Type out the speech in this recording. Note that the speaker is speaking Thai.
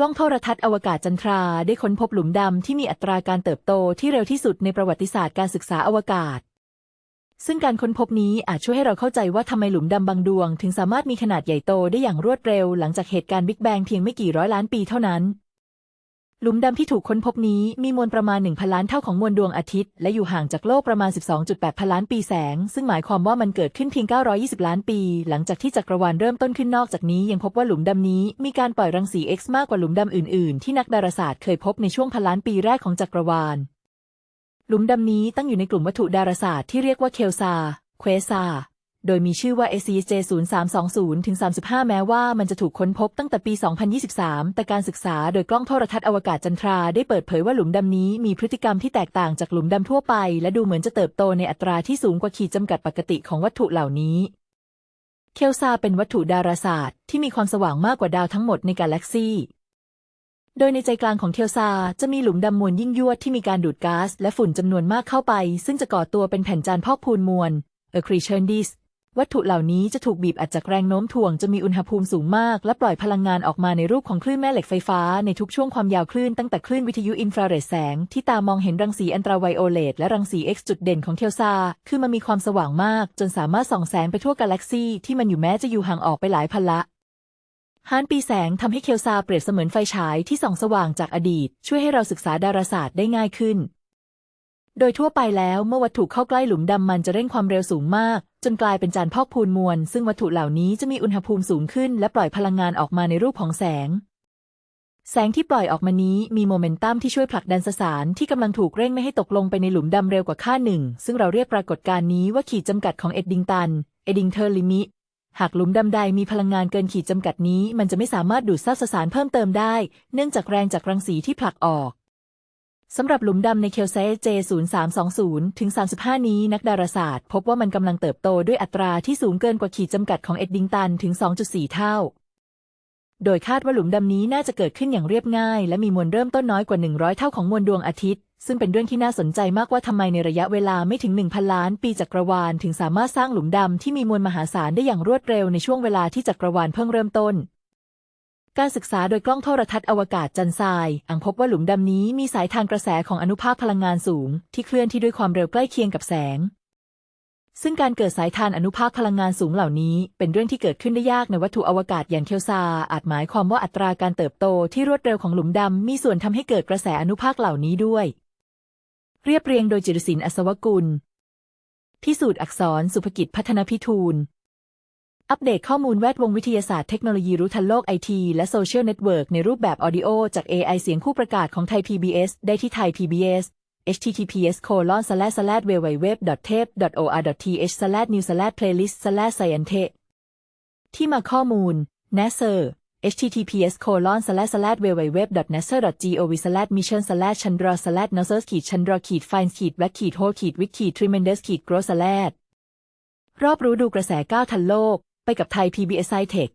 กล้องโทรทัศน์อวกาศจันทราได้ค้นพบหลุมดำที่มีอัตราการเติบโตที่เร็วที่สุดในประวัติศาสตร์การศึกษาอวกาศ ซึ่งการค้นพบนี้อาจช่วยให้เราเข้าใจว่าทำไมหลุมดำบางดวง ถึงสามารถมีขนาดใหญ่โตได้อย่างรวดเร็ว หลังจากเหตุการณ์บิ๊กแบงเพียงไม่กี่ร้อยล้านปีเท่านั้น หลุมดำที่ถูกค้นพบนี้มีมวลประมาณ 1,000 ล้านเท่าของมวลดวงอาทิตย์ และอยู่ห่างจากโลกประมาณ 12.8 พันล้านปีแสง ซึ่งหมายความว่ามันเกิดขึ้นเพียง 920 ล้านปี หลังจากที่จักรวาลเริ่มต้นขึ้นนอกจากนี้ยังพบว่าหลุมดำนี้มีการปล่อยรังสี X มากกว่าหลุมดำอื่น ๆ ที่นักดาราศาสตร์เคยพบในช่วงพันล้านปีแรกของจักรวาล หลุมดำนี้ตั้งอยู่ในกลุ่มวัตถุดาราศาสตร์ที่เรียกว่าเคลซา เควซา โดยมีชื่อว่า SCJ 0320ถึง35 แม้ว่ามันจะถูกค้นพบตั้งแต่ปี 2023 แต่การศึกษาโดยกล้องโทรทัศน์อวกาศจันทราได้เปิดเผยว่าหลุมดำนี้มีพฤติกรรมที่แตกต่างจากหลุมดำทั่วไป และดูเหมือนจะเติบโตในอัตราที่สูงกว่าขีดจำกัดปกติของวัตถุเหล่านี้ เคลซาเป็นวัตถุดาราศาสตร์ที่มีความสว่างมากกว่าดาวทั้งหมดในกาแล็กซีโดยในใจกลางของเคลซาจะมีหลุมดำมวลยิ่งยวดที่มีการดูดก๊าซและฝุ่นจำนวนมากเข้าไป ซึ่งจะก่อตัวเป็นแผ่นจานพอกพูนมวล accretion disk วัตถุเหล่านี้จะถูกบีบอัดจากแรงโน้มถ่วงจะมีอุณหภูมิสูงมาก และปล่อยพลังงานออกมาในรูปของคลื่นแม่เหล็กไฟฟ้าในทุกช่วงความยาวคลื่นตั้งแต่คลื่นวิทยุอินฟราเรดแสง ที่ตามองเห็นรังสีอันตราไวโอเลตและรังสี X จุดเด่นของเทลซาคือมันมีความสว่างมาก จนสามารถส่องแสงไปทั่วกาแล็กซีที่มันอยู่แม้จะอยู่ห่างออกไปหลายพันละฮานปีแสงทำให้เคลซาเปรียบเสมือนไฟฉายที่ส่องสว่างจากอดีต ช่วยให้เราศึกษาดาราศาสตร์ได้ง่ายขึ้น โดยทั่วไปแล้วเมื่อวัตถุเข้าใกล้หลุมดำมันจะเร่งความเร็วสูงมาก จนกลายเป็นจานพอกพูนมวล ซึ่งวัตถุเหล่านี้จะมีอุณหภูมิสูงขึ้น และปล่อยพลังงานออกมาในรูปของแสง แสงที่ปล่อยออกมานี้มีโมเมนตัมที่ช่วยผลักดันสสารที่กำลังถูกเร่งไม่ให้ตกลงไปในหลุมดำเร็วกว่าค่าหนึ่ง ซึ่งเราเรียกปรากฏการณ์นี้ว่าขีดจำกัดของเอ็ดดิงตัน เอ็ดิงเทอร์ลิมิ หากหลุมดำใดมีพลังงานเกินขีดจำกัดนี้ มันจะไม่สามารถดูดซับสสารเพิ่มเติมได้ เนื่องจากแรงจากรังสีที่ผลักออก สำหรับหลุมดำในเคลเซเจ0320 ถึง 35 นี้นักดาราศาสตร์ พบว่ามันกำลังเติบโตด้วยอัตราที่สูงเกินกว่าขีดจำกัดของเอ็ดดิงตันถึง 2.4 เท่า โดยคาดว่าหลุมดำนี้น่าจะเกิดขึ้นอย่างเรียบง่าย และมีมวลเริ่มต้นน้อยกว่า 100 เท่าของมวลดวงอาทิตย์ ซึ่งเป็นเรื่องที่น่าสนใจมากว่าทำไมในระยะเวลาไม่ถึง 1,000 ล้าน ปีจักรวาลถึงสามารถสร้างหลุมดำที่มีมวลมหาศาลได้อย่างรวดเร็วในช่วงเวลาที่จักรวาลเพิ่งเริ่มต้น การศึกษาโดยกล้องโทรทัศน์อวกาศจันทรายอังพบว่าหลุมดำนี้มีสายทางกระแสของอนุภาคพลังงานสูง ที่เคลื่อนที่ด้วยความเร็วใกล้เคียงกับแสง ซึ่งการเกิดสายทานอนุภาคพลังงานสูงเหล่านี้ เป็นเรื่องที่เกิดขึ้นได้ยากในวัตถุอวกาศอย่างเคลซา อาจหมายความว่าอัตราการเติบโตที่รวดเร็วของหลุมดำมีส่วนทำให้เกิดกระแสอนุภาคเหล่านี้ด้วย เรียบเรียงโดยจิรศิลป์อัศวกุลพิสูจน์อักษรสุภกิจพัฒนพิทูล อัปเดตข้อมูลแวดวงวิทยาศาสตร์เทคโนโลยีรู้ทันโลกไอทีและโซเชียลเน็ตเวิร์กในรูปแบบออดิโอจาก AI เสียงผู้ประกาศของไทย PBS ได้ที่ไทย PBS https colon slash slash www tape or th slash new slash playlist slash science ที่มาข้อมูล NASA https colon slash slash www nasa gov slash mission slash chandra slash nasa ขีด chandra ขีด find ขีด black ขีด hole ขีด wit ขีด tremendous ขีด grow slash รอบรู้ดูกระแสก้าวทันโลก ไปกับไทย PBS SciTech